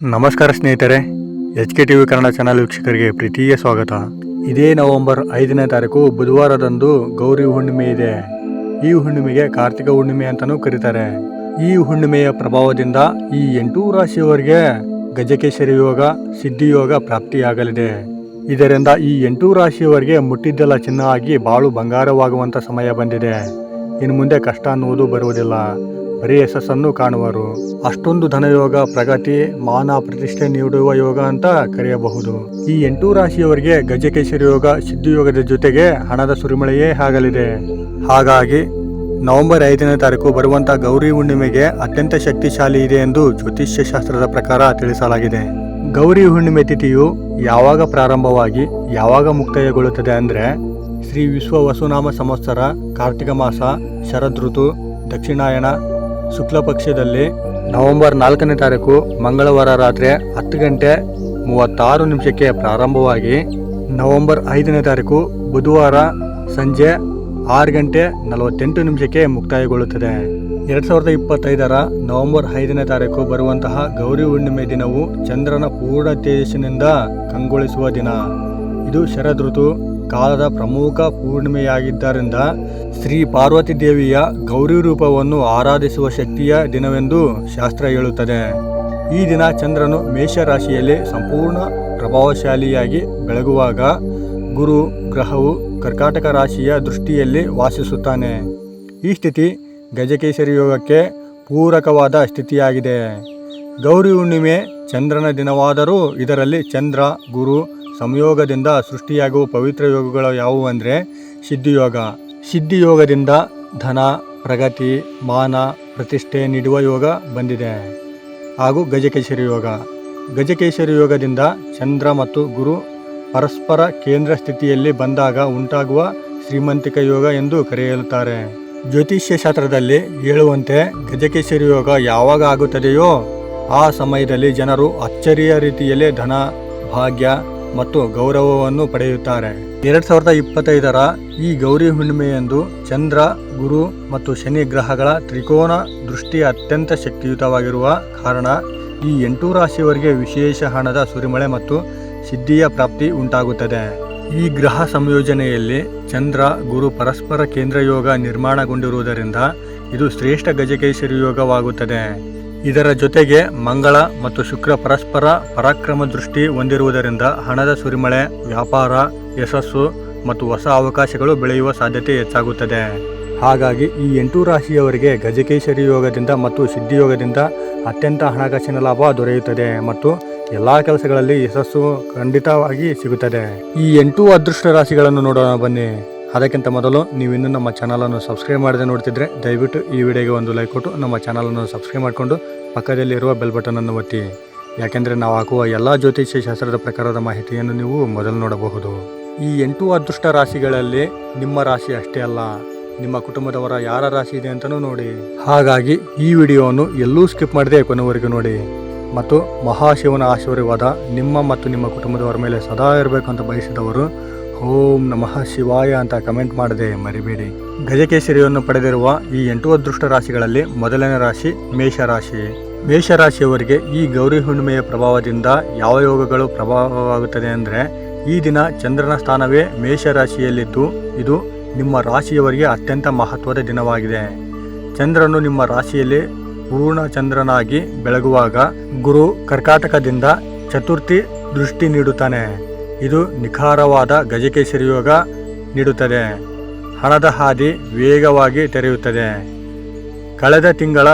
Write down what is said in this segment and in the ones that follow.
ನಮಸ್ಕಾರ ಸ್ನೇಹಿತರೆ H K T V Kannada channel ವೀಕ್ಷಕರಿಗೆ ಪ್ರೀತಿಯ ಸ್ವಾಗತ. ಇದೇ ನವೆಂಬರ್ ಐದನೇ ತಾರೀಕು, ಬುಧವಾರದಂದು ಗೌರಿ ಹುಣ್ಣಿಮೆ ಇದೆ. ಈ ಹುಣ್ಣಿಮೆಗೆ ಕಾರ್ತಿಕ ಹುಣ್ಣಿಮೆ ಅಂತಲೂ ಕರೀತಾರೆ. ಈ ಹುಣ್ಣಿಮೆಯ ಪ್ರಭಾವದಿಂದ ಈ ಎಂಟೂ ರಾಶಿಯವರಿಗೆ ಗಜಕೇಶರಿ ಯೋಗ, ಸಿದ್ಧಿ ಯೋಗ ಪ್ರಾಪ್ತಿಯಾಗಲಿದೆ. ಇದರಿಂದ ಈ ಎಂಟೂ ರಾಶಿಯವರಿಗೆ ಮುಟ್ಟಿದ್ದೆಲ್ಲ ಚಿನ್ನ ಆಗಿ ಬಾಳು ಬಂಗಾರವಾಗುವಂತ ಸಮಯ ಬಂದಿದೆ. ಇನ್ನು ಮುಂದೆ ಕಷ್ಟ ಅನ್ನುವುದು ಬರುವುದಿಲ್ಲ. ಬರೀ ಯಶಸ್ಸನ್ನು ಕಾಣುವರು. ಅಷ್ಟೊಂದು ಧನಯೋಗ, ಪ್ರಗತಿ, ಮಾನ ಪ್ರತಿಷ್ಠೆ ನೀಡುವ ಯೋಗ ಅಂತ ಕರೆಯಬಹುದು. ಈ ಎಂಟು ರಾಶಿಯವರಿಗೆ ಗಜಕೇಶರಿ ಯೋಗ ಸಿದ್ಧಿಯೋಗದ ಜೊತೆಗೆ ಹಣದ ಸುರಿಮಳೆಯೇ ಆಗಲಿದೆ. ಹಾಗಾಗಿ ನವೆಂಬರ್ ಐದನೇ ತಾರೀಕು ಬರುವಂತಹ ಗೌರಿ ಹುಣ್ಣಿಮೆಗೆ ಅತ್ಯಂತ ಶಕ್ತಿಶಾಲಿ ಇದೆ ಎಂದು ಜ್ಯೋತಿಷ್ಯ ಶಾಸ್ತ್ರದ ಪ್ರಕಾರ ತಿಳಿಸಲಾಗಿದೆ. ಗೌರಿ ಹುಣ್ಣಿಮೆ ತಿಥಿಯು ಯಾವಾಗ ಪ್ರಾರಂಭವಾಗಿ ಯಾವಾಗ ಮುಕ್ತಾಯಗೊಳ್ಳುತ್ತದೆ ಅಂದ್ರೆ ಶ್ರೀ ವಿಶ್ವ ವಸುನಾಮ ಸಂವತ್ಸರ, ಕಾರ್ತಿಕ ಮಾಸ, ಶರದ್ ಋತು, ದಕ್ಷಿಣಾಯನ ಶುಕ್ಲ ಪಕ್ಷದಲ್ಲಿ ನವೆಂಬರ್ ನಾಲ್ಕನೇ ತಾರೀಕು ಮಂಗಳವಾರ ರಾತ್ರಿ ಹತ್ತು ಗಂಟೆ ಮೂವತ್ತಾರು ನಿಮಿಷಕ್ಕೆ ಪ್ರಾರಂಭವಾಗಿ ನವೆಂಬರ್ ಐದನೇ ತಾರೀಕು ಬುಧವಾರ ಸಂಜೆ ಆರು ಗಂಟೆ ನಲವತ್ತೆಂಟು ನಿಮಿಷಕ್ಕೆ ಮುಕ್ತಾಯಗೊಳ್ಳುತ್ತದೆ. ಎರಡ್ ಸಾವಿರದ ಇಪ್ಪತ್ತೈದರ ನವೆಂಬರ್ ಐದನೇ ತಾರೀಕು ಬರುವಂತಹ ಗೌರಿ ಹುಣ್ಣಿಮೆ ದಿನವು ಚಂದ್ರನ ಪೂರ್ಣ ತೇಜಸ್ಸಿನಿಂದ ಕಂಗೊಳಿಸುವ ದಿನ. ಇದು ಶರದ್ ಋತು ಕಾಲದ ಪ್ರಮುಖ ಪೂರ್ಣಿಮೆಯಾಗಿದ್ದರಿಂದ ಶ್ರೀ ಪಾರ್ವತಿ ದೇವಿಯ ಗೌರಿ ರೂಪವನ್ನು ಆರಾಧಿಸುವ ಶಕ್ತಿಯ ದಿನವೆಂದು ಶಾಸ್ತ್ರ ಹೇಳುತ್ತದೆ. ಈ ದಿನ ಚಂದ್ರನು ಮೇಷ ರಾಶಿಯಲ್ಲಿ ಸಂಪೂರ್ಣ ಪ್ರಭಾವಶಾಲಿಯಾಗಿ ಬೆಳಗುವಾಗ ಗುರು ಗ್ರಹವು ಕರ್ಕಾಟಕ ರಾಶಿಯ ದೃಷ್ಟಿಯಲ್ಲಿ ವಾಸಿಸುತ್ತಾನೆ. ಈ ಸ್ಥಿತಿ ಗಜಕೇಸರಿ ಯೋಗಕ್ಕೆ ಪೂರಕವಾದ ಸ್ಥಿತಿಯಾಗಿದೆ. ಗೌರಿ ಹುಣ್ಣಿಮೆ ಚಂದ್ರನ ದಿನವಾದರೂ ಇದರಲ್ಲಿ ಚಂದ್ರ, ಗುರು ಸಂಯೋಗದಿಂದ ಸೃಷ್ಟಿಯಾಗುವ ಪವಿತ್ರ ಯೋಗಗಳು ಯಾವುವು ಅಂದರೆ ಸಿದ್ಧಿಯೋಗ. ಸಿದ್ಧಿಯೋಗದಿಂದ ಧನ, ಪ್ರಗತಿ, ಮಾನ, ಪ್ರತಿಷ್ಠೆ ನೀಡುವ ಯೋಗ ಬಂದಿದೆ. ಹಾಗೂ ಗಜಕೇಶರಿ ಯೋಗ. ಗಜಕೇಶರಿ ಯೋಗದಿಂದ ಚಂದ್ರ ಮತ್ತು ಗುರು ಪರಸ್ಪರ ಕೇಂದ್ರ ಸ್ಥಿತಿಯಲ್ಲಿ ಬಂದಾಗ ಉಂಟಾಗುವ ಶ್ರೀಮಂತಿಕ ಯೋಗ ಎಂದು ಕರೆಯುತ್ತಾರೆ ಜ್ಯೋತಿಷ್ಯ ಶಾಸ್ತ್ರದಲ್ಲಿ ಹೇಳುವಂತೆ ಗಜಕೇಶರಿ ಯೋಗ ಯಾವಾಗ ಆಗುತ್ತದೆಯೋ ಆ ಸಮಯದಲ್ಲಿ ಜನರು ಅಚ್ಚರಿಯ ರೀತಿಯಲ್ಲಿ ಧನ, ಭಾಗ್ಯ ಮತ್ತು ಗೌರವವನ್ನು ಪಡೆಯುತ್ತಾರೆ. ಎರಡ್ ಸಾವಿರದ ಇಪ್ಪತ್ತೈದರ ಈ ಗೌರಿ ಹುಣ್ಣಿಮೆಯಂದು ಚಂದ್ರ, ಗುರು ಮತ್ತು ಶನಿ ಗ್ರಹಗಳ ತ್ರಿಕೋನ ದೃಷ್ಟಿ ಅತ್ಯಂತ ಶಕ್ತಿಯುತವಾಗಿರುವ ಕಾರಣ ಈ ಎಂಟು ರಾಶಿಯವರಿಗೆ ವಿಶೇಷ ಹಣದ ಸುರಿಮಳೆ ಮತ್ತು ಸಿದ್ಧಿಯ ಪ್ರಾಪ್ತಿ ಉಂಟಾಗುತ್ತದೆ. ಈ ಗ್ರಹ ಸಂಯೋಜನೆಯಲ್ಲಿ ಚಂದ್ರ, ಗುರು ಪರಸ್ಪರ ಕೇಂದ್ರ ಯೋಗ ನಿರ್ಮಾಣಗೊಂಡಿರುವುದರಿಂದ ಇದು ಶ್ರೇಷ್ಠ ಗಜಕೇಶರಿ ಯೋಗವಾಗುತ್ತದೆ. ಇದರ ಜೊತೆಗೆ ಮಂಗಳ ಮತ್ತು ಶುಕ್ರ ಪರಸ್ಪರ ಪರಾಕ್ರಮ ದೃಷ್ಟಿ ಹೊಂದಿರುವುದರಿಂದ ಹಣದ ಸುರಿಮಳೆ, ವ್ಯಾಪಾರ, ಯಶಸ್ಸು ಮತ್ತು ಹೊಸ ಅವಕಾಶಗಳು ಬೆಳೆಯುವ ಸಾಧ್ಯತೆ ಹೆಚ್ಚಾಗುತ್ತದೆ. ಹಾಗಾಗಿ ಈ ಎಂಟು ರಾಶಿಯವರಿಗೆ ಗಜಕೇಶರಿ ಯೋಗದಿಂದ ಮತ್ತು ಸಿದ್ಧಿಯೋಗದಿಂದ ಅತ್ಯಂತ ಹಣಕಾಸಿನ ಲಾಭ ದೊರೆಯುತ್ತದೆ ಮತ್ತು ಎಲ್ಲ ಕೆಲಸಗಳಲ್ಲಿ ಯಶಸ್ಸು ಖಂಡಿತವಾಗಿ ಸಿಗುತ್ತದೆ. ಈ ಎಂಟು ಅದೃಷ್ಟ ರಾಶಿಗಳನ್ನು ನೋಡೋಣ ಬನ್ನಿ. ಅದಕ್ಕಿಂತ ಮೊದಲು ನೀವು ಇನ್ನೂ ನಮ್ಮ ಚಾನಲನ್ನು ಸಬ್ಸ್ಕ್ರೈಬ್ ಮಾಡದೆ ನೋಡ್ತಿದ್ರೆ ದಯವಿಟ್ಟು ಈ ವಿಡಿಯೋಗೆ ಒಂದು ಲೈಕ್ ಕೊಟ್ಟು ನಮ್ಮ ಚಾನಲನ್ನು ಸಬ್ಸ್ಕ್ರೈಬ್ ಮಾಡಿಕೊಂಡು ಪಕ್ಕದಲ್ಲಿರುವ ಬೆಲ್ ಬಟನನ್ನು ಒತ್ತಿ. ಯಾಕೆಂದರೆ ನಾವು ಹಾಕುವ ಎಲ್ಲ ಜ್ಯೋತಿಷ್ಯ ಶಾಸ್ತ್ರದ ಪ್ರಕಾರದ ಮಾಹಿತಿಯನ್ನು ನೀವು ಮೊದಲು ನೋಡಬಹುದು. ಈ ಎಂಟು ಅದೃಷ್ಟ ರಾಶಿಗಳಲ್ಲಿ ನಿಮ್ಮ ರಾಶಿ ಅಷ್ಟೇ ಅಲ್ಲ, ನಿಮ್ಮ ಕುಟುಂಬದವರ ಯಾರ ರಾಶಿ ಇದೆ ಅಂತಲೂ ನೋಡಿ. ಹಾಗಾಗಿ ಈ ವಿಡಿಯೋವನ್ನು ಎಲ್ಲೂ ಸ್ಕಿಪ್ ಮಾಡದೆ ಕೊನೆವರೆಗೂ ನೋಡಿ. ಮತ್ತು ಮಹಾಶಿವನ ಆಶೀರ್ವಾದ ನಿಮ್ಮ ಮತ್ತು ನಿಮ್ಮ ಕುಟುಂಬದವರ ಮೇಲೆ ಸದಾ ಇರಬೇಕು ಅಂತ ಬಯಸಿದವರು ಓಂ ನಮಃ ಶಿವಾಯ ಅಂತ ಕಮೆಂಟ್ ಮಾಡದೆ ಮರಿಬೇಡಿ. ಗಜಕೇಸರಿಯನ್ನು ಪಡೆದಿರುವ ಈ ಎಂಟು ಅದೃಷ್ಟ ರಾಶಿಗಳಲ್ಲಿ ಮೊದಲನೇ ರಾಶಿ ಮೇಷರಾಶಿ ಮೇಷರಾಶಿಯವರಿಗೆ ಈ ಗೌರಿ ಹುಣ್ಣಿಮೆಯ ಪ್ರಭಾವದಿಂದ ಯಾವ ಯೋಗಗಳು ಪ್ರಭಾವವಾಗುತ್ತದೆ ಅಂದರೆ, ಈ ದಿನ ಚಂದ್ರನ ಸ್ಥಾನವೇ ಮೇಷರಾಶಿಯಲ್ಲಿದ್ದು, ಇದು ನಿಮ್ಮ ರಾಶಿಯವರಿಗೆ ಅತ್ಯಂತ ಮಹತ್ವದ ದಿನವಾಗಿದೆ. ಚಂದ್ರನು ನಿಮ್ಮ ರಾಶಿಯಲ್ಲಿ ಪೂರ್ಣ ಚಂದ್ರನಾಗಿ ಬೆಳಗುವಾಗ ಗುರು ಕರ್ಕಾಟಕದಿಂದ ಚತುರ್ಥಿ ದೃಷ್ಟಿ ನೀಡುತ್ತಾನೆ. ಇದು ನಿಖಾರವಾದ ಗಜಕೇಸರಿ ಯೋಗ ನೀಡುತ್ತದೆ. ಹಣದ ಹಾದಿ ವೇಗವಾಗಿ ತೆರೆಯುತ್ತದೆ. ಕಳೆದ ತಿಂಗಳ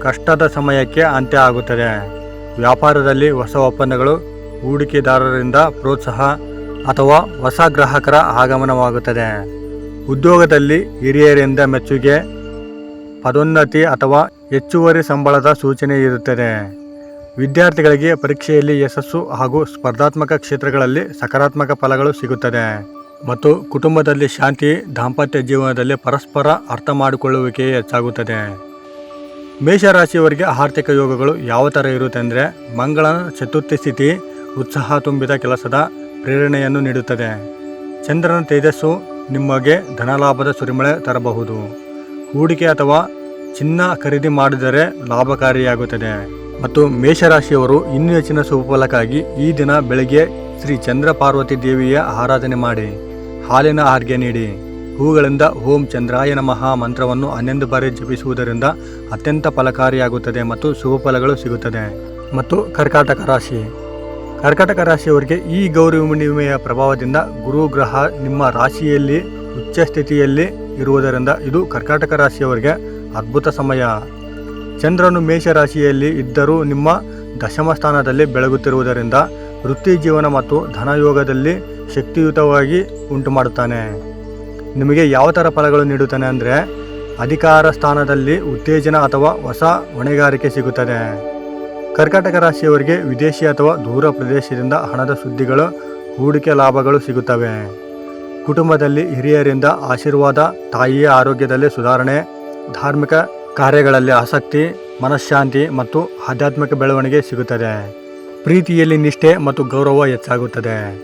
ಕಷ್ಟದ ಸಮಯಕ್ಕೆ ಅಂತ್ಯ ಆಗುತ್ತದೆ. ವ್ಯಾಪಾರದಲ್ಲಿ ಹೊಸ ಒಪ್ಪಂದಗಳು ಹೂಡಿಕೆದಾರರಿಂದ ಪ್ರೋತ್ಸಾಹ ಅಥವಾ ಹೊಸ ಗ್ರಾಹಕರ ಆಗಮನವಾಗುತ್ತದೆ. ಉದ್ಯೋಗದಲ್ಲಿ ಹಿರಿಯರಿಂದ ಮೆಚ್ಚುಗೆ, ಪದೋನ್ನತಿ ಅಥವಾ ಹೆಚ್ಚುವರಿ ಸಂಬಳದ ಸೂಚನೆ ಇರುತ್ತದೆ. ವಿದ್ಯಾರ್ಥಿಗಳಿಗೆ ಪರೀಕ್ಷೆಯಲ್ಲಿ ಯಶಸ್ಸು ಹಾಗೂ ಸ್ಪರ್ಧಾತ್ಮಕ ಕ್ಷೇತ್ರಗಳಲ್ಲಿ ಸಕಾರಾತ್ಮಕ ಫಲಗಳು ಸಿಗುತ್ತದೆ. ಮತ್ತು ಕುಟುಂಬದಲ್ಲಿ ಶಾಂತಿ, ದಾಂಪತ್ಯ ಜೀವನದಲ್ಲಿ ಪರಸ್ಪರ ಅರ್ಥ ಮಾಡಿಕೊಳ್ಳುವಿಕೆ ಹೆಚ್ಚಾಗುತ್ತದೆ. ಮೇಷರಾಶಿಯವರಿಗೆ ಆರ್ಥಿಕ ಯೋಗಗಳು ಯಾವ ಥರ ಇರುತ್ತೆ ಅಂದರೆ ಮಂಗಳನ ಚತುರ್ಥಿ ಸ್ಥಿತಿ ಉತ್ಸಾಹ ತುಂಬಿದ ಕೆಲಸದ ಪ್ರೇರಣೆಯನ್ನು ನೀಡುತ್ತದೆ. ಚಂದ್ರನ ತೇಜಸ್ಸು ನಿಮಗೆ ಧನಲಾಭದ ಸುರಿಮಳೆ ತರಬಹುದು. ಹೂಡಿಕೆ ಅಥವಾ ಚಿನ್ನ ಖರೀದಿ ಮಾಡಿದರೆ ಲಾಭಕಾರಿಯಾಗುತ್ತದೆ. ಮತ್ತು ಮೇಷರಾಶಿಯವರು ಇನ್ನೂ ಹೆಚ್ಚಿನ ಸುಫಲಕ್ಕಾಗಿ ಈ ದಿನ ಬೆಳಗ್ಗೆ ಶ್ರೀ ಚಂದ್ರ ಪಾರ್ವತಿ ದೇವಿಯ ಆರಾಧನೆ ಮಾಡಿ. ಹಾಲಿನ ಆರ್ಗೆ ನೀಡಿ. ಹೂಗಳಿಂದ ಓಂ ಚಂದ್ರಾಯ ನಮಃ ಮಂತ್ರವನ್ನು ಹನ್ನೊಂದು ಬಾರಿ ಜಪಿಸುವುದರಿಂದ ಅತ್ಯಂತ ಫಲಕಾರಿಯಾಗುತ್ತದೆ ಮತ್ತು ಶುಭ ಫಲಗಳು ಸಿಗುತ್ತದೆ. ಮತ್ತು ಕರ್ಕಾಟಕ ರಾಶಿ. ಕರ್ಕಾಟಕ ರಾಶಿಯವರಿಗೆ ಈ ಗೌರಿ ಹುಣ್ಣಿಮೆಯ ಪ್ರಭಾವದಿಂದ ಗುರು ಗ್ರಹ ನಿಮ್ಮ ರಾಶಿಯಲ್ಲಿ ಉಚ್ಚ ಸ್ಥಿತಿಯಲ್ಲಿ ಇರುವುದರಿಂದ ಇದು ಕರ್ಕಾಟಕ ರಾಶಿಯವರಿಗೆ ಅದ್ಭುತ ಸಮಯ. ಚಂದ್ರನು ಮೇಷ ರಾಶಿಯಲ್ಲಿ ಇದ್ದರೂ ನಿಮ್ಮ ದಶಮ ಸ್ಥಾನದಲ್ಲಿ ಬೆಳಗುತ್ತಿರುವುದರಿಂದ ವೃತ್ತಿ ಜೀವನ ಮತ್ತು ಧನಯೋಗದಲ್ಲಿ ಶಕ್ತಿಯುತವಾಗಿ ಉಂಟು ಮಾಡುತ್ತಾನೆ ನಿಮಗೆ ಯಾವ ಥರ ಫಲಗಳು ನೀಡುತ್ತಾನೆ ಅಂದರೆ ಅಧಿಕಾರ ಸ್ಥಾನದಲ್ಲಿ ಉತ್ತೇಜನ ಅಥವಾ ಹೊಸ ಹೊಣೆಗಾರಿಕೆ ಸಿಗುತ್ತದೆ. ಕರ್ಕಾಟಕ ರಾಶಿಯವರಿಗೆ ವಿದೇಶಿ ಅಥವಾ ದೂರ ಪ್ರದೇಶದಿಂದ ಹಣದ ಸುದ್ದಿಗಳು, ಹೂಡಿಕೆ ಲಾಭಗಳು ಸಿಗುತ್ತವೆ. ಕುಟುಂಬದಲ್ಲಿ ಹಿರಿಯರಿಂದ ಆಶೀರ್ವಾದ, ತಾಯಿಯ ಆರೋಗ್ಯದಲ್ಲಿ ಸುಧಾರಣೆ, ಧಾರ್ಮಿಕ ಕಾರ್ಯಗಳಲ್ಲಿ ಆಸಕ್ತಿ, ಮನಃಶಾಂತಿ ಮತ್ತು ಆಧ್ಯಾತ್ಮಿಕ ಬೆಳವಣಿಗೆ ಸಿಗುತ್ತದೆ. ಪ್ರೀತಿಯಲ್ಲಿ ನಿಷ್ಠೆ ಮತ್ತು ಗೌರವ ಹೆಚ್ಚಾಗುತ್ತದೆ.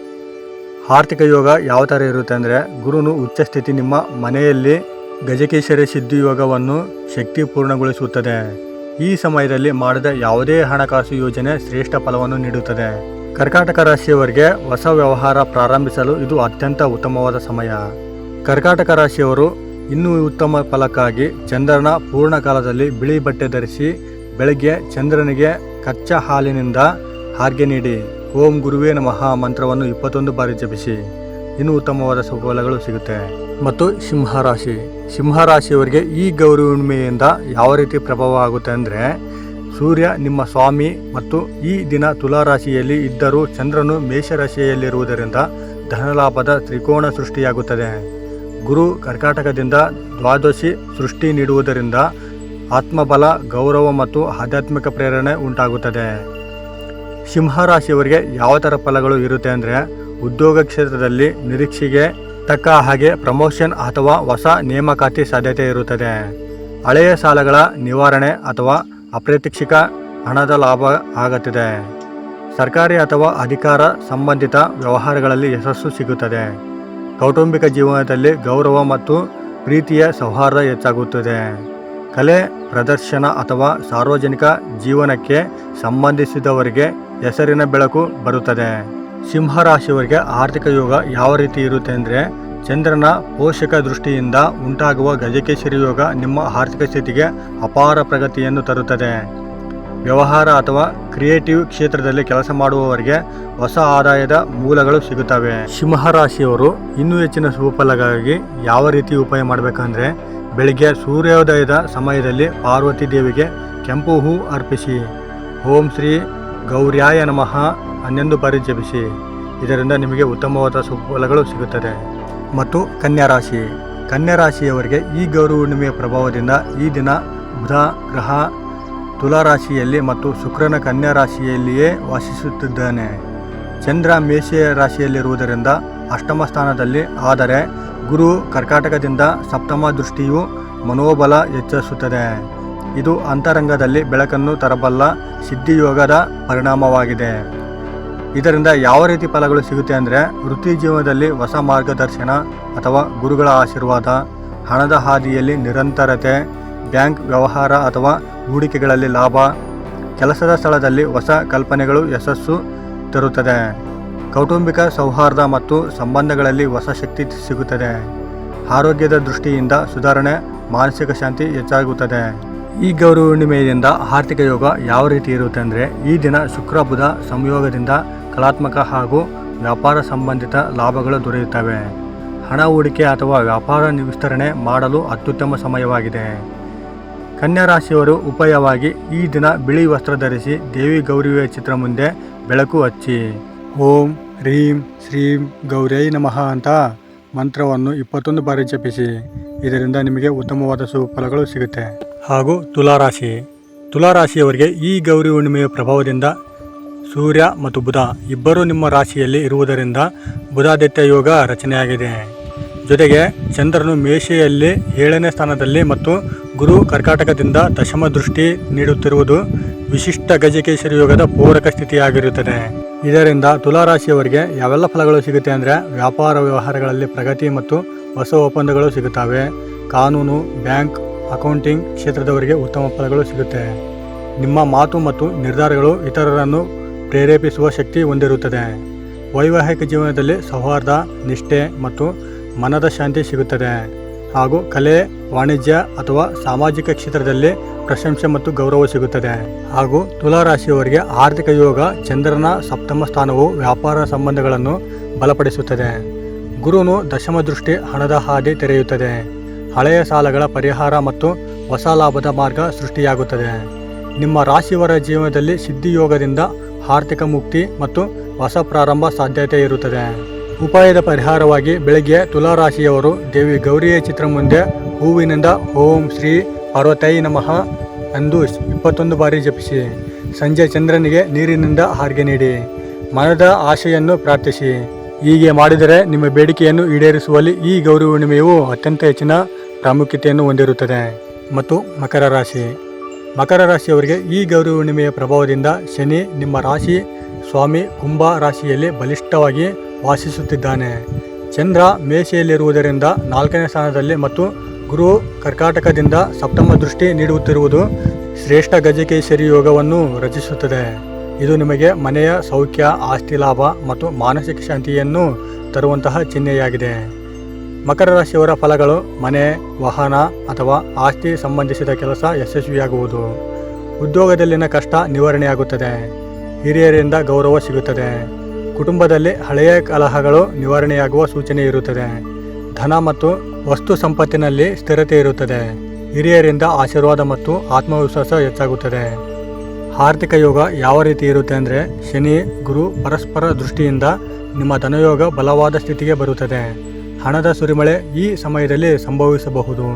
ಆರ್ಥಿಕ ಯೋಗ ಯಾವ ಥರ ಇರುತ್ತೆ ಅಂದರೆ, ಗುರುನು ಉಚ್ಚ ಸ್ಥಿತಿ ನಿಮ್ಮ ಮನೆಯಲ್ಲಿ ಗಜಕೇಶ್ವರ ಸಿದ್ಧಿ ಯೋಗವನ್ನು ಶಕ್ತಿ ಪೂರ್ಣಗೊಳಿಸುತ್ತದೆ ಈ ಸಮಯದಲ್ಲಿ ಮಾಡಿದ ಯಾವುದೇ ಹಣಕಾಸು ಯೋಜನೆ ಶ್ರೇಷ್ಠ ಫಲವನ್ನು ನೀಡುತ್ತದೆ. ಕರ್ಕಾಟಕ ರಾಶಿಯವರಿಗೆ ಹೊಸ ವ್ಯವಹಾರ ಪ್ರಾರಂಭಿಸಲು ಇದು ಅತ್ಯಂತ ಉತ್ತಮವಾದ ಸಮಯ. ಕರ್ಕಾಟಕ ರಾಶಿಯವರು ಇನ್ನೂ ಉತ್ತಮ ಫಲಕ್ಕಾಗಿ ಚಂದ್ರನ ಪೂರ್ಣ ಕಾಲದಲ್ಲಿ ಬಿಳಿ ಬಟ್ಟೆ ಧರಿಸಿ ಬೆಳಗ್ಗೆ ಚಂದ್ರನಿಗೆ ಕಚ್ಚಾ ಹಾಲಿನಿಂದ ಹಾರ್ಗೆ ನೀಡಿ. ಓಂ ಗುರುವೇ ನಮಃ ಮಂತ್ರವನ್ನು ಇಪ್ಪತ್ತೊಂದು ಬಾರಿ ಜಪಿಸಿ. ಇನ್ನೂ ಉತ್ತಮವಾದ ಸುಫಲಗಳು ಸಿಗುತ್ತೆ. ಮತ್ತು ಸಿಂಹರಾಶಿ. ಸಿಂಹರಾಶಿಯವರಿಗೆ ಈ ಗೌರಿ ಹುಣ್ಣಿಮೆಯಿಂದ ಯಾವ ರೀತಿ ಪ್ರಭಾವ ಆಗುತ್ತೆ ಅಂದರೆ, ಸೂರ್ಯ ನಿಮ್ಮ ಸ್ವಾಮಿ ಮತ್ತು ಈ ದಿನ ತುಲಾರಾಶಿಯಲ್ಲಿ ಇದ್ದರೂ ಚಂದ್ರನು ಮೇಷರಾಶಿಯಲ್ಲಿರುವುದರಿಂದ ಧನಲಾಭದ ತ್ರಿಕೋಣ ಸೃಷ್ಟಿಯಾಗುತ್ತದೆ. ಗುರು ಕರ್ಕಾಟಕದಿಂದ ದ್ವಾದಶಿ ಸೃಷ್ಟಿ ನೀಡುವುದರಿಂದ ಆತ್ಮಬಲ, ಗೌರವ ಮತ್ತು ಆಧ್ಯಾತ್ಮಿಕ ಪ್ರೇರಣೆ ಉಂಟಾಗುತ್ತದೆ. ಸಿಂಹರಾಶಿಯವರಿಗೆ ಯಾವ ಥರ ಫಲಗಳು ಇರುತ್ತೆ ಅಂದರೆ ಉದ್ಯೋಗ ಕ್ಷೇತ್ರದಲ್ಲಿ ನಿರೀಕ್ಷೆಗೆ ತಕ್ಕ ಹಾಗೆ ಪ್ರಮೋಷನ್ ಅಥವಾ ಹೊಸ ನೇಮಕಾತಿ ಸಾಧ್ಯತೆ ಇರುತ್ತದೆ. ಹಳೆಯ ಸಾಲಗಳ ನಿವಾರಣೆ ಅಥವಾ ಅಪ್ರತೀಕ್ಷಿಕ ಹಣದ ಲಾಭ ಆಗುತ್ತದೆ. ಸರ್ಕಾರಿ ಅಥವಾ ಅಧಿಕಾರ ಸಂಬಂಧಿತ ವ್ಯವಹಾರಗಳಲ್ಲಿ ಯಶಸ್ಸು ಸಿಗುತ್ತದೆ. ಕೌಟುಂಬಿಕ ಜೀವನದಲ್ಲಿ ಗೌರವ ಮತ್ತು ಪ್ರೀತಿಯ ಸೌಹಾರ್ದ ಹೆಚ್ಚಾಗುತ್ತದೆ. ಕಲೆ, ಪ್ರದರ್ಶನ ಅಥವಾ ಸಾರ್ವಜನಿಕ ಜೀವನಕ್ಕೆ ಸಂಬಂಧಿಸಿದವರಿಗೆ ಹೆಸರಿನ ಬೆಳಕು ಬರುತ್ತದೆ. ಸಿಂಹರಾಶಿಯವರಿಗೆ ಆರ್ಥಿಕ ಯೋಗ ಯಾವ ರೀತಿ ಇರುತ್ತೆ ಅಂದರೆ, ಚಂದ್ರನ ಪೋಷಕ ದೃಷ್ಟಿಯಿಂದ ಉಂಟಾಗುವ ಗಜಕೇಶರಿ ಯೋಗ ನಿಮ್ಮ ಆರ್ಥಿಕ ಸ್ಥಿತಿಗೆ ಅಪಾರ ಪ್ರಗತಿಯನ್ನು ತರುತ್ತದೆ. ವ್ಯವಹಾರ ಅಥವಾ ಕ್ರಿಯೇಟಿವ್ ಕ್ಷೇತ್ರದಲ್ಲಿ ಕೆಲಸ ಮಾಡುವವರಿಗೆ ಹೊಸ ಆದಾಯದ ಮೂಲಗಳು ಸಿಗುತ್ತವೆ. ಸಿಂಹ ರಾಶಿಯವರು ಇನ್ನೂ ಹೆಚ್ಚಿನ ಸುಫಲಗಾಗಿ ಯಾವ ರೀತಿ ಉಪಾಯ ಮಾಡಬೇಕಂದ್ರೆ ಬೆಳಿಗ್ಗೆ ಸೂರ್ಯೋದಯದ ಸಮಯದಲ್ಲಿ ಪಾರ್ವತಿ ದೇವಿಗೆ ಕೆಂಪು ಹೂ ಅರ್ಪಿಸಿ. ಓಂ ಶ್ರೀ ಗೌರ್ಯಾಯ ನಮಃ ಹನ್ನೊಂದು ಬಾರಿ ಜಪಿಸಿ ಇದರಿಂದ ನಿಮಗೆ ಉತ್ತಮವಾದ ಸುಫಲಗಳು ಸಿಗುತ್ತದೆ. ಮತ್ತು ಕನ್ಯಾ ರಾಶಿ ಕನ್ಯಾ ರಾಶಿಯವರಿಗೆ ಈ ಗೌರಿ ಹುಣ್ಣಿಮೆಯ ಪ್ರಭಾವದಿಂದ ಈ ದಿನ ಬುಧ, ಗ್ರಹ ತುಲಾ ರಾಶಿಯಲ್ಲಿ ಮತ್ತು ಶುಕ್ರನ ಕನ್ಯಾ ರಾಶಿಯಲ್ಲಿಯೇ ವಾಸಿಸುತ್ತಿದ್ದಾನೆ. ಚಂದ್ರ ಮೇಷ ರಾಶಿಯಲ್ಲಿರುವುದರಿಂದ ಅಷ್ಟಮ ಸ್ಥಾನದಲ್ಲಿ, ಆದರೆ ಗುರು ಕರ್ಕಾಟಕದಿಂದ ಸಪ್ತಮ ದೃಷ್ಟಿಯು ಮನೋಬಲ ಹೆಚ್ಚಿಸುತ್ತದೆ. ಇದು ಅಂತರಂಗದಲ್ಲಿ ಬೆಳಕನ್ನು ತರಬಲ್ಲ ಸಿದ್ಧಿಯೋಗದ ಪರಿಣಾಮವಾಗಿದೆ. ಇದರಿಂದ ಯಾವ ರೀತಿ ಫಲಗಳು ಸಿಗುತ್ತೆ ಅಂದರೆ, ವೃತ್ತಿ ಜೀವನದಲ್ಲಿ ಹೊಸ ಮಾರ್ಗದರ್ಶನ ಅಥವಾ ಗುರುಗಳ ಆಶೀರ್ವಾದ, ಹಣದ ಹಾದಿಯಲ್ಲಿ ನಿರಂತರತೆ, ಬ್ಯಾಂಕ್ ವ್ಯವಹಾರ ಅಥವಾ ಹೂಡಿಕೆಗಳಲ್ಲಿ ಲಾಭ, ಕೆಲಸದ ಸ್ಥಳದಲ್ಲಿ ಹೊಸ ಕಲ್ಪನೆಗಳು, ಯಶಸ್ಸು ತರುತ್ತದೆ. ಕೌಟುಂಬಿಕ ಸೌಹಾರ್ದ ಮತ್ತು ಸಂಬಂಧಗಳಲ್ಲಿ ಹೊಸ ಶಕ್ತಿ ಸಿಗುತ್ತದೆ. ಆರೋಗ್ಯದ ದೃಷ್ಟಿಯಿಂದ ಸುಧಾರಣೆ, ಮಾನಸಿಕ ಶಾಂತಿ ಹೆಚ್ಚಾಗುತ್ತದೆ. ಈ ಗೌರಿ ಹುಣ್ಣಿಮೆಯಿಂದ ಆರ್ಥಿಕ ಯೋಗ ಯಾವ ರೀತಿ ಇರುತ್ತೆ ಅಂದರೆ, ಈ ದಿನ ಶುಕ್ರ, ಬುಧ ಸಂಯೋಗದಿಂದ ಕಲಾತ್ಮಕ ಹಾಗೂ ವ್ಯಾಪಾರ ಸಂಬಂಧಿತ ಲಾಭಗಳು ದೊರೆಯುತ್ತವೆ. ಹಣ ಹೂಡಿಕೆ ಅಥವಾ ವ್ಯಾಪಾರ ವಿಸ್ತರಣೆ ಮಾಡಲು ಅತ್ಯುತ್ತಮ ಸಮಯವಾಗಿದೆ. ಕನ್ಯಾ ರಾಶಿಯವರು ಉಪಾಯವಾಗಿ ಈ ದಿನ ಬಿಳಿ ವಸ್ತ್ರ ಧರಿಸಿ ದೇವಿ ಗೌರಿಯ ಚಿತ್ರ ಮುಂದೆ ಬೆಳಕು ಹಚ್ಚಿ. ಓಂ, ಹ್ರೀಂ, ಶ್ರೀಂ ಗೌರೈ ನಮಃ ಅಂತ ಮಂತ್ರವನ್ನು ಇಪ್ಪತ್ತೊಂದು ಬಾರಿ ಜಪಿಸಿ. ಇದರಿಂದ ನಿಮಗೆ ಉತ್ತಮವಾದ ಸುಫಲಗಳು ಸಿಗುತ್ತೆ. ಹಾಗೂ ತುಲಾರಾಶಿ. ತುಲಾರಾಶಿಯವರಿಗೆ ಈ ಗೌರಿ ಹುಣ್ಣಿಮೆಯ ಪ್ರಭಾವದಿಂದ ಸೂರ್ಯ ಮತ್ತು ಬುಧ ಇಬ್ಬರೂ ನಿಮ್ಮ ರಾಶಿಯಲ್ಲಿ ಇರುವುದರಿಂದ ಬುಧಾದಿತ್ಯ ಯೋಗ ರಚನೆಯಾಗಿದೆ. ಜೊತೆಗೆ ಚಂದ್ರನು ಮೇಷೆಯಲ್ಲಿ ಏಳನೇ ಸ್ಥಾನದಲ್ಲಿ ಮತ್ತು ಗುರು ಕರ್ಕಾಟಕದಿಂದ ದಶಮ ದೃಷ್ಟಿ ನೀಡುತ್ತಿರುವುದು ವಿಶಿಷ್ಟ ಗಜಕೇಶರಿ ಯೋಗದ ಪೂರಕ ಸ್ಥಿತಿಯಾಗಿರುತ್ತದೆ. ಇದರಿಂದ ತುಲಾರಾಶಿಯವರಿಗೆ ಯಾವೆಲ್ಲ ಫಲಗಳು ಸಿಗುತ್ತೆ ಅಂದರೆ ವ್ಯಾಪಾರ ವ್ಯವಹಾರಗಳಲ್ಲಿ ಪ್ರಗತಿ ಮತ್ತು ಹೊಸ ಒಪ್ಪಂದಗಳು ಸಿಗುತ್ತವೆ. ಕಾನೂನು, ಬ್ಯಾಂಕ್, ಅಕೌಂಟಿಂಗ್ ಕ್ಷೇತ್ರದವರಿಗೆ ಉತ್ತಮ ಫಲಗಳು ಸಿಗುತ್ತೆ. ನಿಮ್ಮ ಮಾತು ಮತ್ತು ನಿರ್ಧಾರಗಳು ಇತರರನ್ನು ಪ್ರೇರೇಪಿಸುವ ಶಕ್ತಿ ಹೊಂದಿರುತ್ತದೆ. ವೈವಾಹಿಕ ಜೀವನದಲ್ಲಿ ಸೌಹಾರ್ದ, ನಿಷ್ಠೆ ಮತ್ತು ಮನದ ಶಾಂತಿ ಸಿಗುತ್ತದೆ. ಹಾಗೂ ಕಲೆ, ವಾಣಿಜ್ಯ ಅಥವಾ ಸಾಮಾಜಿಕ ಕ್ಷೇತ್ರದಲ್ಲಿ ಪ್ರಶಂಸೆ ಮತ್ತು ಗೌರವ ಸಿಗುತ್ತದೆ. ಹಾಗೂ ತುಲಾ ರಾಶಿಯವರಿಗೆ ಆರ್ಥಿಕ ಯೋಗ, ಚಂದ್ರನ ಸಪ್ತಮ ಸ್ಥಾನವು ವ್ಯಾಪಾರ ಸಂಬಂಧಗಳನ್ನು ಬಲಪಡಿಸುತ್ತದೆ. ಗುರುನು ದಶಮ ದೃಷ್ಟಿ ಹಣದ ಹಾದಿ ತೆರೆಯುತ್ತದೆ. ಹಳೆಯ ಸಾಲಗಳ ಪರಿಹಾರ ಮತ್ತು ಹೊಸ ಲಾಭದ ಮಾರ್ಗ ಸೃಷ್ಟಿಯಾಗುತ್ತದೆ. ನಿಮ್ಮ ರಾಶಿಯವರ ಜೀವನದಲ್ಲಿ ಸಿದ್ಧಿಯೋಗದಿಂದ ಆರ್ಥಿಕ ಮುಕ್ತಿ ಮತ್ತು ಹೊಸ ಪ್ರಾರಂಭ ಸಾಧ್ಯತೆ ಇರುತ್ತದೆ. ಉಪಾಯದ ಪರಿಹಾರವಾಗಿ ಬೆಳಗ್ಗೆ ತುಲಾ ರಾಶಿಯವರು ದೇವಿ ಗೌರಿಯ ಚಿತ್ರ ಮುಂದೆ ಹೂವಿನಿಂದ ಓಂ ಶ್ರೀ ಪಾರ್ವತೈ ನಮಃ ಅಂದು ಇಪ್ಪತ್ತೊಂದು ಬಾರಿ ಜಪಿಸಿ. ಸಂಜೆ ಚಂದ್ರನಿಗೆ ನೀರಿನಿಂದ ಹಾರ್ಗೆ ನೀಡಿ. ಮನದ ಆಶೆಯನ್ನು ಪ್ರಾರ್ಥಿಸಿ. ಹೀಗೆ ಮಾಡಿದರೆ ನಿಮ್ಮ ಬೇಡಿಕೆಯನ್ನು ಈಡೇರಿಸುವಲ್ಲಿ ಈ ಗೌರಿ ಹುಣ್ಣಿಮೆಯು ಅತ್ಯಂತ ಹೆಚ್ಚಿನ ಪ್ರಾಮುಖ್ಯತೆಯನ್ನು ಹೊಂದಿರುತ್ತದೆ. ಮತ್ತು ಮಕರ ರಾಶಿ. ಮಕರ ರಾಶಿಯವರಿಗೆ ಈ ಗೌರಿ ಹುಣ್ಣಿಮೆಯ ಪ್ರಭಾವದಿಂದ ಶನಿ ನಿಮ್ಮ ರಾಶಿ, ಸ್ವಾಮಿ ಕುಂಭ ರಾಶಿಯಲ್ಲಿ ಬಲಿಷ್ಠವಾಗಿ ವಾಸಿಸುತ್ತಿದ್ದಾನೆ. ಚಂದ್ರ ಮೇಸೆಯಲ್ಲಿರುವುದರಿಂದ ನಾಲ್ಕನೇ ಸ್ಥಾನದಲ್ಲಿ ಮತ್ತು ಗುರು ಕರ್ಕಾಟಕದಿಂದ ಸಪ್ತಮ ದೃಷ್ಟಿ ನೀಡುತ್ತಿರುವುದು ಶ್ರೇಷ್ಠ ಗಜಕೇಶರಿ ಯೋಗವನ್ನು ರಚಿಸುತ್ತದೆ. ಇದು ನಿಮಗೆ ಮನೆಯ ಸೌಖ್ಯ, ಆಸ್ತಿ ಲಾಭ ಮತ್ತು ಮಾನಸಿಕ ಶಾಂತಿಯನ್ನು ತರುವಂತಹ ಚಿಹ್ನೆಯಾಗಿದೆ. ಮಕರ ರಾಶಿಯವರ ಫಲಗಳು ಮನೆ, ವಾಹನ ಅಥವಾ ಆಸ್ತಿ ಸಂಬಂಧಿಸಿದ ಕೆಲಸ ಯಶಸ್ವಿಯಾಗುವುದು. ಉದ್ಯೋಗದಲ್ಲಿನ ಕಷ್ಟ ನಿವಾರಣೆಯಾಗುತ್ತದೆ. ಹಿರಿಯರಿಂದ ಗೌರವ ಸಿಗುತ್ತದೆ. ಕುಟುಂಬದಲ್ಲಿ ಹಳೆಯ ಕಲಹಗಳು ನಿವಾರಣೆಯಾಗುವ ಸೂಚನೆ ಇರುತ್ತದೆ. ಧನ ಮತ್ತು ವಸ್ತು ಸಂಪತ್ತಿನಲ್ಲಿ ಸ್ಥಿರತೆ ಇರುತ್ತದೆ. ಹಿರಿಯರಿಂದ ಆಶೀರ್ವಾದ ಮತ್ತು ಆತ್ಮವಿಶ್ವಾಸ ಹೆಚ್ಚಾಗುತ್ತದೆ. ಆರ್ಥಿಕ ಯೋಗ ಯಾವ ರೀತಿ ಇರುತ್ತೆ ಅಂದರೆ ಶನಿ, ಗುರು ಪರಸ್ಪರ ದೃಷ್ಟಿಯಿಂದ ನಿಮ್ಮ ಧನಯೋಗ ಬಲವಾದ ಸ್ಥಿತಿಗೆ ಬರುತ್ತದೆ. ಹಣದ ಸುರಿಮಳೆ ಈ ಸಮಯದಲ್ಲಿ ಸಂಭವಿಸಬಹುದು.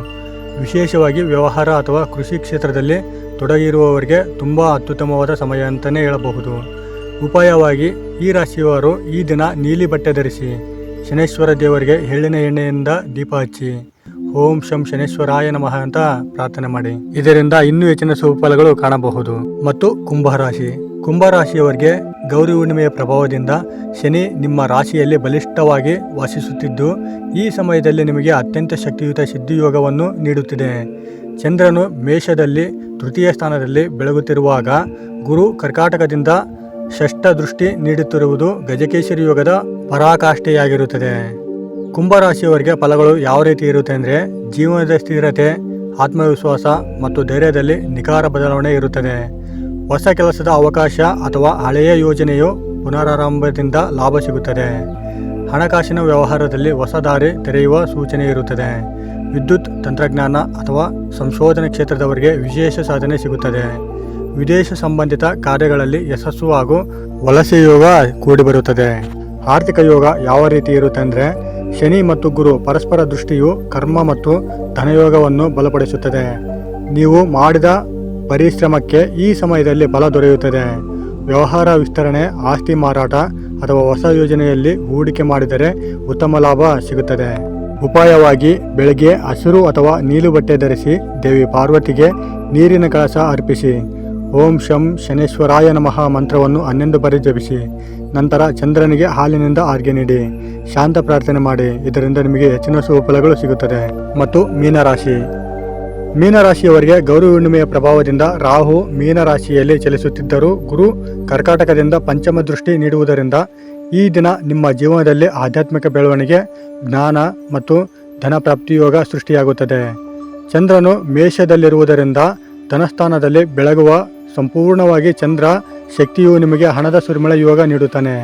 ವಿಶೇಷವಾಗಿ ವ್ಯವಹಾರ ಅಥವಾ ಕೃಷಿ ಕ್ಷೇತ್ರದಲ್ಲಿ ತೊಡಗಿರುವವರಿಗೆ ತುಂಬ ಅತ್ಯುತ್ತಮವಾದ ಸಮಯ ಅಂತಲೇ ಹೇಳಬಹುದು. ಉಪಾಯವಾಗಿ ಈ ರಾಶಿಯವರು ಈ ದಿನ ನೀಲಿ ಬಟ್ಟೆ ಧರಿಸಿ ಶನೇಶ್ವರ ದೇವರಿಗೆ ಎಳ್ಳಿನ ಎಣ್ಣೆಯಿಂದ ದೀಪ ಹಚ್ಚಿ. ಓಂ ಶಂ ಶನೇಶ್ವರಾಯ ನಮಃ ಅಂತ ಪ್ರಾರ್ಥನೆ ಮಾಡಿ. ಇದರಿಂದ ಇನ್ನೂ ಹೆಚ್ಚಿನ ಸುಫಲಗಳು ಕಾಣಬಹುದು. ಮತ್ತು ಕುಂಭರಾಶಿ. ಕುಂಭರಾಶಿಯವರಿಗೆ ಗೌರಿ ಹುಣ್ಣಿಮೆಯ ಪ್ರಭಾವದಿಂದ ಶನಿ ನಿಮ್ಮ ರಾಶಿಯಲ್ಲಿ ಬಲಿಷ್ಠವಾಗಿ ವಾಸಿಸುತ್ತಿದ್ದು, ಈ ಸಮಯದಲ್ಲಿ ನಿಮಗೆ ಅತ್ಯಂತ ಶಕ್ತಿಯುತ ಸಿದ್ಧಿಯೋಗವನ್ನು ನೀಡುತ್ತಿದೆ. ಚಂದ್ರನು ಮೇಷದಲ್ಲಿ ತೃತೀಯ ಸ್ಥಾನದಲ್ಲಿ ಬೆಳಗುತ್ತಿರುವಾಗ ಗುರು ಕರ್ಕಾಟಕದಿಂದ ಷಷ್ಠ ದೃಷ್ಟಿ ನೀಡುತ್ತಿರುವುದು ಗಜಕೇಶರಿ ಯೋಗದ ಪರಾಕಾಷ್ಠೆಯಾಗಿರುತ್ತದೆ. ಕುಂಭರಾಶಿಯವರಿಗೆ ಫಲಗಳು ಯಾವ ರೀತಿ ಇರುತ್ತೆ ಅಂದರೆ ಜೀವನದ ಸ್ಥಿರತೆ, ಆತ್ಮವಿಶ್ವಾಸ ಮತ್ತು ಧೈರ್ಯದಲ್ಲಿ ನಿಖಾರ ಬದಲಾವಣೆ ಇರುತ್ತದೆ. ಹೊಸ ಕೆಲಸದ ಅವಕಾಶ ಅಥವಾ ಹಳೆಯ ಯೋಜನೆಯು ಪುನರಾರಂಭದಿಂದ ಲಾಭ ಸಿಗುತ್ತದೆ. ಹಣಕಾಸಿನ ವ್ಯವಹಾರದಲ್ಲಿ ಹೊಸ ದಾರಿ ತೆರೆಯುವ ಸೂಚನೆ ಇರುತ್ತದೆ. ವಿದ್ಯುತ್ ತಂತ್ರಜ್ಞಾನ ಅಥವಾ ಸಂಶೋಧನೆ ಕ್ಷೇತ್ರದವರಿಗೆ ವಿಶೇಷ ಸಾಧನೆ ಸಿಗುತ್ತದೆ. ವಿದೇಶ ಸಂಬಂಧಿತ ಕಾರ್ಯಗಳಲ್ಲಿ ಯಶಸ್ಸು ಹಾಗೂ ವಲಸೆ ಯೋಗ ಕೂಡಿಬರುತ್ತದೆ ಆರ್ಥಿಕ ಯೋಗ ಯಾವ ರೀತಿ ಇರುತ್ತೆ ಅಂದರೆ, ಶನಿ ಮತ್ತು ಗುರು ಪರಸ್ಪರ ದೃಷ್ಟಿಯು ಕರ್ಮ ಮತ್ತು ಧನಯೋಗವನ್ನು ಬಲಪಡಿಸುತ್ತದೆ. ನೀವು ಮಾಡಿದ ಪರಿಶ್ರಮಕ್ಕೆ ಈ ಸಮಯದಲ್ಲಿ ಬಲ ದೊರೆಯುತ್ತದೆ. ವ್ಯವಹಾರ ವಿಸ್ತರಣೆ, ಆಸ್ತಿ ಮಾರಾಟ ಅಥವಾ ಹೊಸ ಯೋಜನೆಯಲ್ಲಿ ಹೂಡಿಕೆ ಮಾಡಿದರೆ ಉತ್ತಮ ಲಾಭ ಸಿಗುತ್ತದೆ. ಉಪಾಯವಾಗಿ ಬೆಳಗ್ಗೆ ಹಸಿರು ಅಥವಾ ನೀಲು ಬಟ್ಟೆ ಧರಿಸಿ ದೇವಿ ಪಾರ್ವತಿಗೆ ನೀರಿನ ಕಳಸ ಅರ್ಪಿಸಿ. ಓಂ ಶಂ ಶನೇಶ್ವರಾಯ ನಮಃ ಮಂತ್ರವನ್ನು ಹನ್ನೊಂದು ಬಾರಿ ಜಪಿಸಿ. ನಂತರ ಚಂದ್ರನಿಗೆ ಹಾಲಿನಿಂದ ಆರ್ಗೆ ನೀಡಿ. ಶಾಂತ ಪ್ರಾರ್ಥನೆ ಮಾಡಿ. ಇದರಿಂದ ನಿಮಗೆ ಹೆಚ್ಚಿನ ಸುಫಲಗಳು ಸಿಗುತ್ತದೆ. ಮತ್ತು ಮೀನರಾಶಿ. ಮೀನರಾಶಿಯವರಿಗೆ ಗೌರಿ ಹುಣ್ಣಿಮೆಯ ಪ್ರಭಾವದಿಂದ ರಾಹು ಮೀನರಾಶಿಯಲ್ಲಿ ಚಲಿಸುತ್ತಿದ್ದರೂ ಗುರು ಕರ್ಕಾಟಕದಿಂದ ಪಂಚಮ ದೃಷ್ಟಿ ನೀಡುವುದರಿಂದ ಈ ದಿನ ನಿಮ್ಮ ಜೀವನದಲ್ಲಿ ಆಧ್ಯಾತ್ಮಿಕ ಬೆಳವಣಿಗೆ, ಜ್ಞಾನ ಮತ್ತು ಧನ ಪ್ರಾಪ್ತಿಯೋಗ ಸೃಷ್ಟಿಯಾಗುತ್ತದೆ. ಚಂದ್ರನು ಮೇಷದಲ್ಲಿರುವುದರಿಂದ ಧನಸ್ಥಾನದಲ್ಲಿ ಬೆಳಗುವ ಸಂಪೂರ್ಣವಾಗಿ ಚಂದ್ರ ಶಕ್ತಿಯು ನಿಮಗೆ ಹಣದ ಸುರಿಮಳ ಯೋಗ ನೀಡುತ್ತಾನೆ.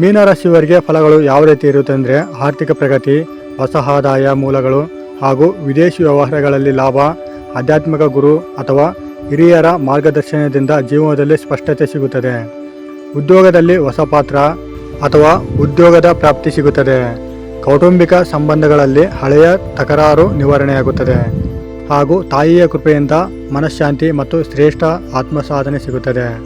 ಮೀನರಾಶಿಯವರಿಗೆ ಫಲಗಳು ಯಾವ ರೀತಿ ಇರುತ್ತೆ ಅಂದರೆ ಆರ್ಥಿಕ ಪ್ರಗತಿ ಹೊಸ ಆದಾಯ ಮೂಲಗಳು ಹಾಗೂ ವಿದೇಶಿ ವ್ಯವಹಾರಗಳಲ್ಲಿ ಲಾಭ, ಆಧ್ಯಾತ್ಮಿಕ ಗುರು ಅಥವಾ ಹಿರಿಯರ ಮಾರ್ಗದರ್ಶನದಿಂದ ಜೀವನದಲ್ಲಿ ಸ್ಪಷ್ಟತೆ ಸಿಗುತ್ತದೆ. ಉದ್ಯೋಗದಲ್ಲಿ ಹೊಸ ಪಾತ್ರ ಅಥವಾ ಉದ್ಯೋಗದ ಪ್ರಾಪ್ತಿ ಸಿಗುತ್ತದೆ. ಕೌಟುಂಬಿಕ ಸಂಬಂಧಗಳಲ್ಲಿ ಹಳೆಯ ತಕರಾರು ನಿವಾರಣೆಯಾಗುತ್ತದೆ ಹಾಗೂ ತಾಯಿಯ ಕೃಪೆಯಿಂದ ಮನಃಶಾಂತಿ ಮತ್ತು ಶ್ರೇಷ್ಠ ಆತ್ಮಸಾಧನೆ ಸಿಗುತ್ತದೆ.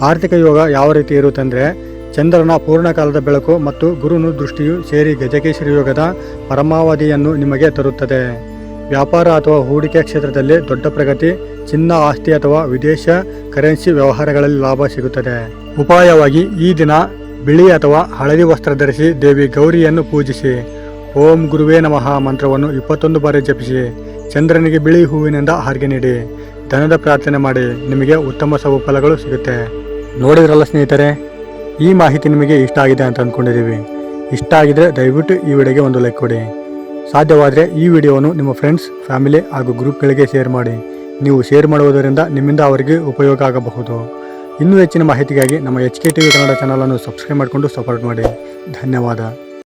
ಆರ್ಥಿಕ ಯೋಗ ಯಾವ ರೀತಿ ಇರುತ್ತಂದರೆ, ಚಂದ್ರನ ಪೂರ್ಣಕಾಲದ ಬೆಳಕು ಮತ್ತು ಗುರುನು ದೃಷ್ಟಿಯು ಸೇರಿ ಗಜಕೇಶರಿ ಯೋಗದ ಪರಮಾವಧಿಯನ್ನು ನಿಮಗೆ ತರುತ್ತದೆ. ವ್ಯಾಪಾರ ಅಥವಾ ಹೂಡಿಕೆ ಕ್ಷೇತ್ರದಲ್ಲಿ ದೊಡ್ಡ ಪ್ರಗತಿ, ಚಿನ್ನ ಆಸ್ತಿ ಅಥವಾ ವಿದೇಶ ಕರೆನ್ಸಿ ವ್ಯವಹಾರಗಳಲ್ಲಿ ಲಾಭ ಸಿಗುತ್ತದೆ. ಉಪಾಯವಾಗಿ ಈ ದಿನ ಬಿಳಿ ಅಥವಾ ಹಳದಿ ವಸ್ತ್ರ ಧರಿಸಿ ದೇವಿ ಗೌರಿಯನ್ನು ಪೂಜಿಸಿ. ಓಂ ಗುರುವೇ ನಮಃ ಮಂತ್ರವನ್ನು ಇಪ್ಪತ್ತೊಂದು ಬಾರಿ ಜಪಿಸಿ. ಚಂದ್ರನಿಗೆ ಬಿಳಿ ಹೂವಿನಿಂದ ಹಾರಿಗೆ ನೀಡಿ. ಧನದ ಪ್ರಾರ್ಥನೆ ಮಾಡಿ. ನಿಮಗೆ ಉತ್ತಮ ಸಫಲಗಳು ಸಿಗುತ್ತೆ. ನೋಡಿದ್ರಲ್ಲ ಸ್ನೇಹಿತರೆ, ಈ ಮಾಹಿತಿ ನಿಮಗೆ ಇಷ್ಟ ಆಗಿದೆ ಅಂತ ಅಂದ್ಕೊಂಡಿದ್ದೀವಿ ಇಷ್ಟ ಆಗಿದ್ರೆ ದಯವಿಟ್ಟು ಈ ವಿಡಿಯೋಗೆ ಒಂದು ಲೈಕ್ ಕೊಡಿ. ಸಾಧ್ಯವಾದರೆ ಈ ವಿಡಿಯೋವನ್ನು ನಿಮ್ಮ ಫ್ರೆಂಡ್ಸ್, ಫ್ಯಾಮಿಲಿ ಹಾಗೂ ಗ್ರೂಪ್ಗಳಿಗೆ ಶೇರ್ ಮಾಡಿ. ನೀವು ಶೇರ್ ಮಾಡುವುದರಿಂದ ನಿಮ್ಮಿಂದ ಅವರಿಗೆ ಉಪಯೋಗ ಆಗಬಹುದು. ಇನ್ನೂ ಹೆಚ್ಚಿನ ಮಾಹಿತಿಗಾಗಿ ನಮ್ಮ H K T V Kannada ಚಾನಲನ್ನು ಸಬ್ಸ್ಕ್ರೈಬ್ ಮಾಡಿಕೊಂಡು ಸಪೋರ್ಟ್ ಮಾಡಿ. ಧನ್ಯವಾದ.